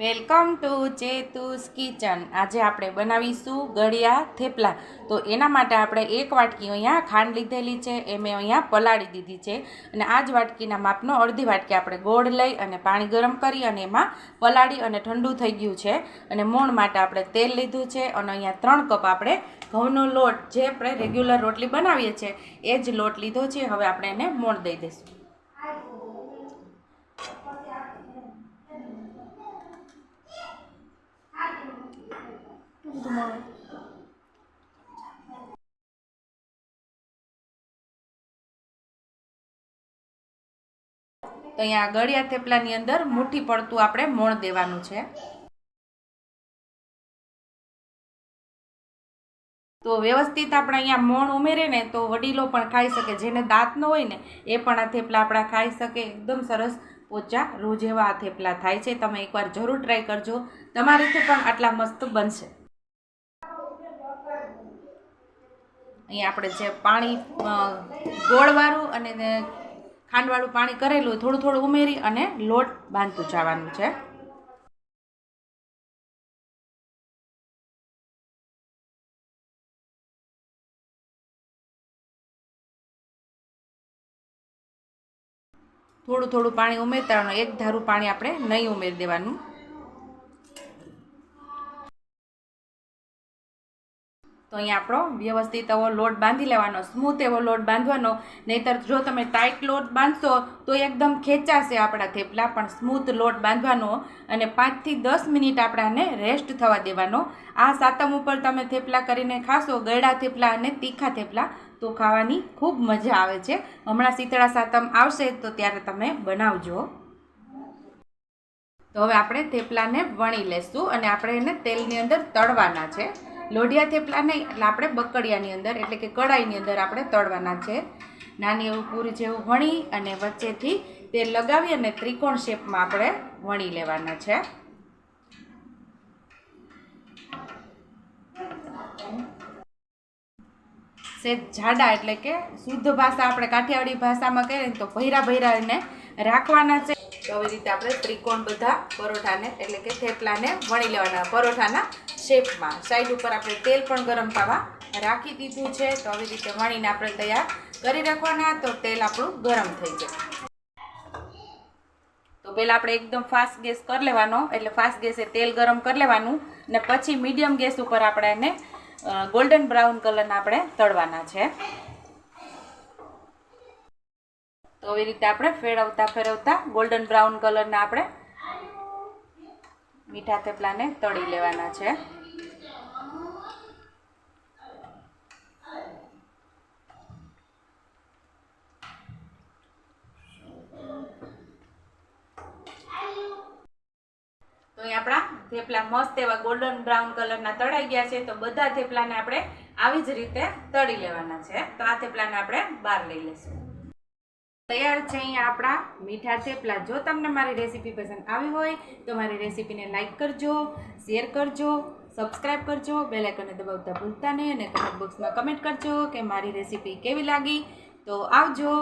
Welcome to ચેતુસ kitchen. આજે આપણે બનાવીશું ગળિયા થેપલા. તો એના માટે આપણે એક વાટકી અહીંયા ખાંડ લીધેલી છે, એ મેં અહીંયા પલાળી દીધી છે. અને આ જ વાટકીના માપનો અડધી વાટકી આપણે ગોળ લઈ અને પાણી ગરમ કરી અને એમાં પલાળી અને ઠંડુ થઈ ગયું છે. અને મોણ માટે આપણે તેલ લીધું છે અને અહીંયા ત્રણ કપ આપણે ઘઉંનો લોટ, જે આપણે રેગ્યુલર રોટલી બનાવીએ છીએ, એ જ લોટ લીધો છે. હવે આપણે એને મોણ દઈ દઈશું. તો અહીંયા ગળિયા થેપલાની અંદર મુઠ્ઠી પડતું આપણે મોણ દેવાનું છે. તો વ્યવસ્થિત આપણે અહીંયા મોણ ઉમેરીએ ને તો વડીલો પણ ખાઈ શકે, જેને દાંત ન હોય ને એ પણ આ થેપલા આપણા ખાઈ શકે. એકદમ સરસ પોચા રોજ એવા આ થેપલા થાય છે. તમે એકવાર જરૂર ટ્રાય કરજો. તમારેથી પણ આટલા મસ્ત બનશે. અહીંયા આપણે જે પાણી ગોળવાળું અને ખાંડવાળું પાણી કરેલું થોડું થોડું ઉમેરી અને લોટ બાંધતું જવાનું છે. થોડું થોડું પાણી ઉમેરતા એક ધારું પાણી આપણે નહીં ઉમેરી દેવાનું. તો અહીંયા આપણો વ્યવસ્થિત એવો લોટ બાંધી લેવાનો સ્મૂથ એવો લોટ બાંધવાનો. નહીતર જો તમે ટાઈટ લોટ બાંધશો તો એકદમ ખેંચાશે આપણા થેપલા, પણ સ્મૂથ લોટ બાંધવાનો અને પાંચથી દસ મિનિટ આપણાને રેસ્ટ થવા દેવાનો. આ સાતમ ઉપર તમે થેપલા કરીને ખાશો ગળા થેપલા અને તીખા થેપલા, તો ખાવાની ખૂબ મજા આવે છે. હમણાં શીતળા સાતમ આવશે તો ત્યારે તમે બનાવજો. તો હવે આપણે થેપલાને વણી લેશું અને આપણે એને તેલની અંદર તળવાના છે. લોઢિયા થેપલા નહીં, એટલે આપણે બકડિયાની અંદર, એટલે કે કડાઈની અંદર આપણે તળવાના છે. નાની એવું પૂરી જેવું વણી અને વચ્ચેથી તેલ લગાવી અને ત્રિકોણ શેપમાં આપણે વણી લેવાના છે. સેજ જાડા એટલે કે શુદ્ધ ભાષા આપણે કાઠિયાવાડી ભાષામાં કહીએ તો ભૈરા ભૈરા એને રાખવાના છે. તો આવી રીતે આપણે ત્રિકોણ બધા પરોઠાને, એટલે કે થેપલાને વણી લેવાના, પરોઠાના શેપમાં. સાઈડ ઉપર આપણે તેલ પણ ગરમ થવા રાખી દીધું છે. તો આવી રીતે વણીને આપણે તૈયાર કરી રાખવાના. તો તેલ આપણું ગરમ થઈ જાય તો પહેલાં આપણે એકદમ ફાસ્ટ ગેસ કરી લેવાનો. એટલે ફાસ્ટ ગેસે તેલ ગરમ કરી લેવાનું. ને પછી મીડિયમ ગેસ ઉપર આપણે એને ગોલ્ડન બ્રાઉન કલરના આપણે તળવાના છે. તો આવી રીતે આપણે ફેરવતા ફેરવતા ગોલ્ડન બ્રાઉન કલરના આપણે મીઠા થેપલાને તળી લેવાના છે. તો અહીં આપણા થેપલા મસ્ત એવા ગોલ્ડન બ્રાઉન કલરના તળાઈ ગયા છે. તો બધા થેપલાને આપણે આવી જ રીતે તળી લેવાના છે. તો આ થેપલાને આપણે બહાર લઈ લઈશું. તૈયાર છે અહીંયા આપણા મીઠા થેપલા. જો તમને મારી રેસીપી પસંદ આવી હોય, તો મારી રેસીપીને લાઇક કરજો શેર કરજો સબસ્ક્રાઈબ કરજો બેલાઇકનને દબાવતા ભૂલતા નહીં અને કમેન્ટ બોક્સમાં કમેન્ટ કરજો કે મારી રેસીપી કેવી લાગી. તો આવજો.